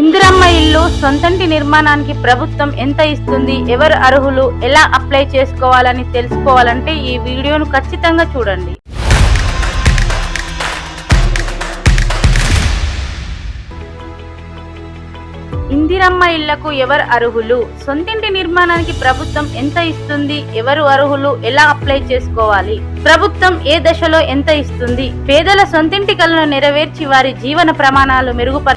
ఇందిరమ్మ ఇల్లు సొంతంటి నిర్మాణానికి ప్రభుత్వం ఎంత ఇస్తుంది? ఎవరు అర్హులు? ఎలా అప్లై చేసుకోవాలని తెలుసుకోవాలంటే ఈ వీడియోను ఖచ్చితంగా చూడండి. ఇందిరమ్మ ఇళ్ళకు ఎవరు అర్హులు? సొంతింటి నిర్మాణానికి ప్రభుత్వం ఎంత ఇస్తుంది? ఎవరు అర్హులు? ఎలా అప్లై చేసుకోవాలి? ప్రభుత్వం ఏ దశలో ఎంత ఇస్తుంది? పేదల సొంతింటి కలను నెరవేర్చి వారి జీవన ప్రమాణాలు మెరుగుపర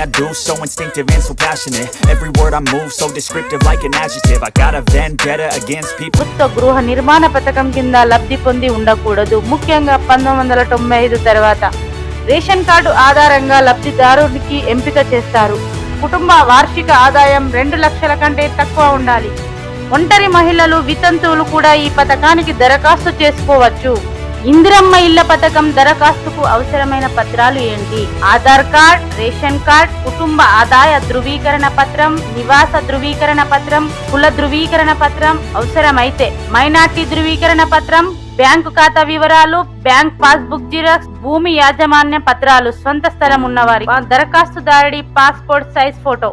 Everything I do so instinctive and so passionate. Every word I move so descriptive like an adjective. I got a vendetta against people. ప్రభుత్వ గృహ నిర్మాణ పథకం కింద లబ్ధి పొంది ఉండకూడదు. ముఖ్యంగా పంతొమ్మిది వందల తొంభై ఐదు తర్వాత రేషన్ కార్డు ఆధారంగా లబ్ధిదారునికి ఎంపిక చేస్తారు. కుటుంబ వార్షిక ఆదాయం రెండు లక్షల కంటే తక్కువ ఉండాలి. ఒంటరి మహిళలు వితంతువులు కూడా ఈ పథకానికి దరఖాస్తు చేసుకోవచ్చు. ఇందిరమ్మ ఇళ్ళ పథకం దరఖాస్తుకు అవసరమైన పత్రాలు ఏంటి? ఆధార్ కార్డ్ రేషన్ కార్డ్ కుటుంబ ఆదాయ ధృవీకరణ పత్రం నివాస ధృవీకరణ పత్రం కుల ధృవీకరణ పత్రం అవసరమైతే మైనార్టీ ధృవీకరణ పత్రం బ్యాంకు ఖాతా వివరాలు బ్యాంక్ పాస్బుక్ జిరాక్స్ భూమి యాజమాన్య పత్రాలు సొంత స్థలం ఉన్నవారి దరఖాస్తుదారుడి పాస్పోర్ట్ సైజ్ ఫోటో.